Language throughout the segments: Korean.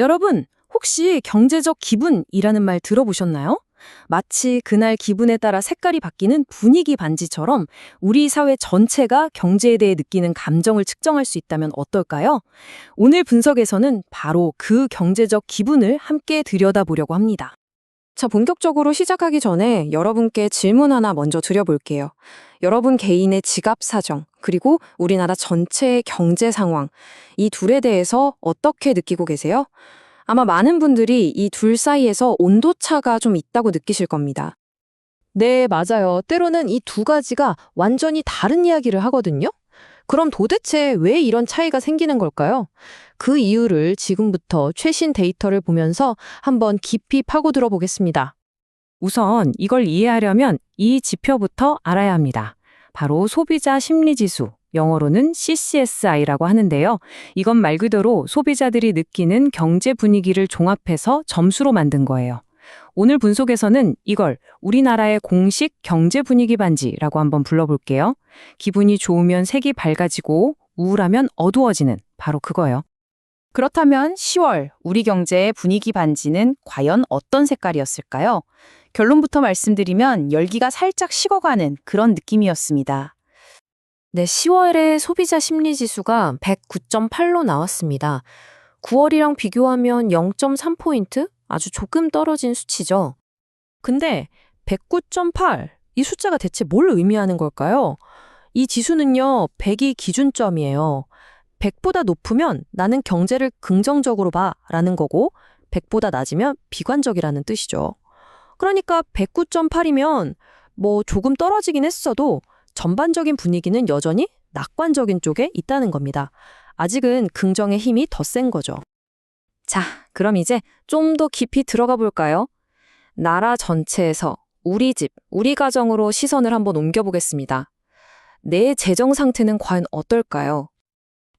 여러분, 혹시 경제적 기분이라는 말 들어보셨나요? 마치 그날 기분에 따라 색깔이 바뀌는 분위기 반지처럼 우리 사회 전체가 경제에 대해 느끼는 감정을 측정할 수 있다면 어떨까요? 오늘 분석에서는 바로 그 경제적 기분을 함께 들여다보려고 합니다. 자, 본격적으로 시작하기 전에 여러분께 질문 하나 먼저 드려볼게요. 여러분 개인의 지갑 사정, 그리고 우리나라 전체의 경제 상황, 이 둘에 대해서 어떻게 느끼고 계세요? 아마 많은 분들이 이 둘 사이에서 온도차가 좀 있다고 느끼실 겁니다. 네, 맞아요. 때로는 이 두 가지가 완전히 다른 이야기를 하거든요. 그럼 도대체 왜 이런 차이가 생기는 걸까요? 그 이유를 지금부터 최신 데이터를 보면서 한번 깊이 파고들어 보겠습니다. 우선 이걸 이해하려면 이 지표부터 알아야 합니다. 바로 소비자 심리지수, 영어로는 CCSI라고 하는데요. 이건 말 그대로 소비자들이 느끼는 경제 분위기를 종합해서 점수로 만든 거예요. 오늘 분석에서는 이걸 우리나라의 공식 경제 분위기 반지라고 한번 불러볼게요. 기분이 좋으면 색이 밝아지고 우울하면 어두워지는 바로 그거예요. 그렇다면 10월 우리 경제의 분위기 반지는 과연 어떤 색깔이었을까요? 결론부터 말씀드리면 열기가 살짝 식어가는 그런 느낌이었습니다. 네, 10월에 소비자 심리 지수가 109.8로 나왔습니다. 9월이랑 비교하면 0.3포인트? 아주 조금 떨어진 수치죠. 근데 109.8, 이 숫자가 대체 뭘 의미하는 걸까요? 이 지수는요, 100이 기준점이에요. 100보다 높으면 나는 경제를 긍정적으로 봐 라는 거고, 100보다 낮으면 비관적이라는 뜻이죠. 그러니까 109.8이면 뭐 조금 떨어지긴 했어도 전반적인 분위기는 여전히 낙관적인 쪽에 있다는 겁니다. 아직은 긍정의 힘이 더 센 거죠. 자, 그럼 이제 좀 더 깊이 들어가 볼까요? 나라 전체에서 우리 집, 우리 가정으로 시선을 한번 옮겨보겠습니다. 내 재정 상태는 과연 어떨까요?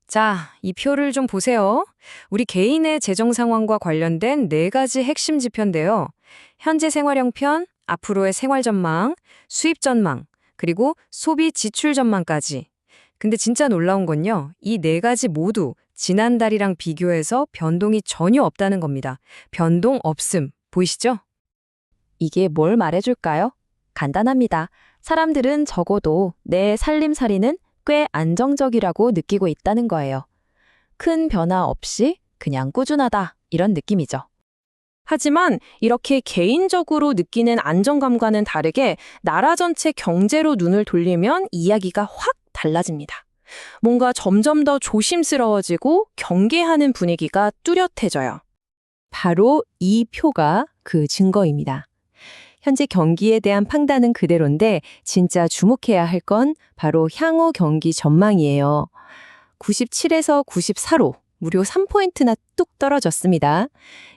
자, 이 표를 좀 보세요. 우리 개인의 재정 상황과 관련된 네 가지 핵심 지표인데요. 현재 생활 형 편, 앞으로의 생활 전망, 수입 전망, 그리고 소비 지출 전망까지. 근데 진짜 놀라운 건요. 이 네 가지 모두 지난달이랑 비교해서 변동이 전혀 없다는 겁니다. 변동 없음. 보이시죠? 이게 뭘 말해줄까요? 간단합니다. 사람들은 적어도 내 살림살이는 꽤 안정적이라고 느끼고 있다는 거예요. 큰 변화 없이 그냥 꾸준하다. 이런 느낌이죠. 하지만 이렇게 개인적으로 느끼는 안정감과는 다르게 나라 전체 경제로 눈을 돌리면 이야기가 확 달라집니다. 뭔가 점점 더 조심스러워지고 경계하는 분위기가 뚜렷해져요. 바로 이 표가 그 증거입니다. 현재 경기에 대한 판단은 그대로인데 진짜 주목해야 할 건 바로 향후 경기 전망이에요. 97에서 94로 무려 3포인트나 뚝 떨어졌습니다.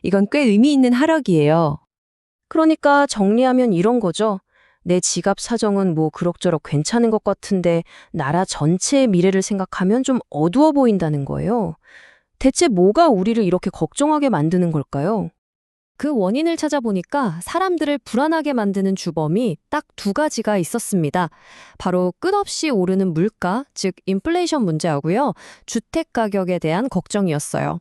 이건 꽤 의미 있는 하락이에요. 그러니까 정리하면 이런 거죠. 내 지갑 사정은 뭐 그럭저럭 괜찮은 것 같은데 나라 전체의 미래를 생각하면 좀 어두워 보인다는 거예요. 대체 뭐가 우리를 이렇게 걱정하게 만드는 걸까요? 그 원인을 찾아보니까 사람들을 불안하게 만드는 주범이 딱 두 가지가 있었습니다. 바로 끝없이 오르는 물가, 즉 인플레이션 문제하고요. 주택 가격에 대한 걱정이었어요.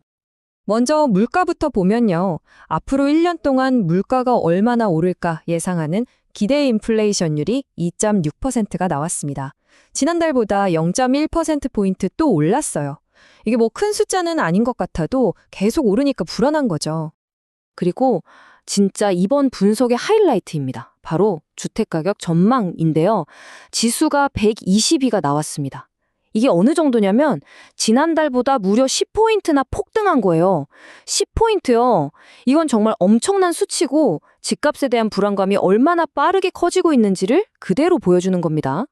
먼저 물가부터 보면요. 앞으로 1년 동안 물가가 얼마나 오를까 예상하는 기대 인플레이션율이 2.6%가 나왔습니다. 지난달보다 0.1%포인트 또 올랐어요. 이게 뭐 큰 숫자는 아닌 것 같아도 계속 오르니까 불안한 거죠. 그리고 진짜 이번 분석의 하이라이트입니다. 바로 주택가격 전망인데요. 지수가 120위가 나왔습니다. 이게 어느 정도냐면 지난달보다 무려 10포인트나 폭등한 거예요. 10포인트요. 이건 정말 엄청난 수치고 집값에 대한 불안감이 얼마나 빠르게 커지고 있는지를 그대로 보여주는 겁니다.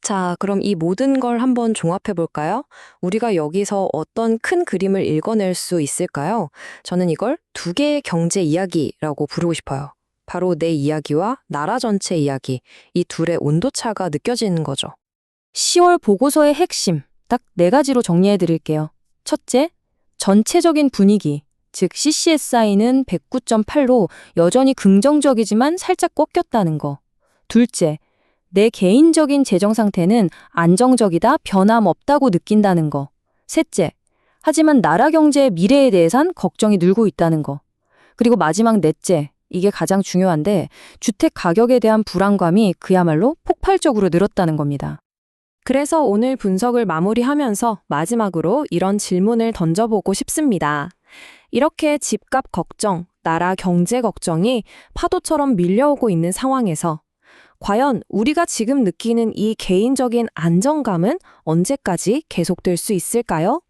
자, 그럼 이 모든 걸 한번 종합해 볼까요? 우리가 여기서 어떤 큰 그림을 읽어낼 수 있을까요? 저는 이걸 두 개의 경제 이야기라고 부르고 싶어요. 바로 내 이야기와 나라 전체 이야기, 이 둘의 온도차가 느껴지는 거죠. 10월 보고서의 핵심, 딱 네 가지로 정리해 드릴게요. 첫째, 전체적인 분위기, 즉 CCSI는 109.8로 여전히 긍정적이지만 살짝 꺾였다는 거. 둘째, 내 개인적인 재정 상태는 안정적이다, 변함없다고 느낀다는 거. 셋째, 하지만 나라 경제의 미래에 대해선 걱정이 늘고 있다는 거. 그리고 마지막 넷째, 이게 가장 중요한데 주택 가격에 대한 불안감이 그야말로 폭발적으로 늘었다는 겁니다. 그래서 오늘 분석을 마무리하면서 마지막으로 이런 질문을 던져보고 싶습니다. 이렇게 집값 걱정, 나라 경제 걱정이 파도처럼 밀려오고 있는 상황에서 과연 우리가 지금 느끼는 이 개인적인 안정감은 언제까지 계속될 수 있을까요?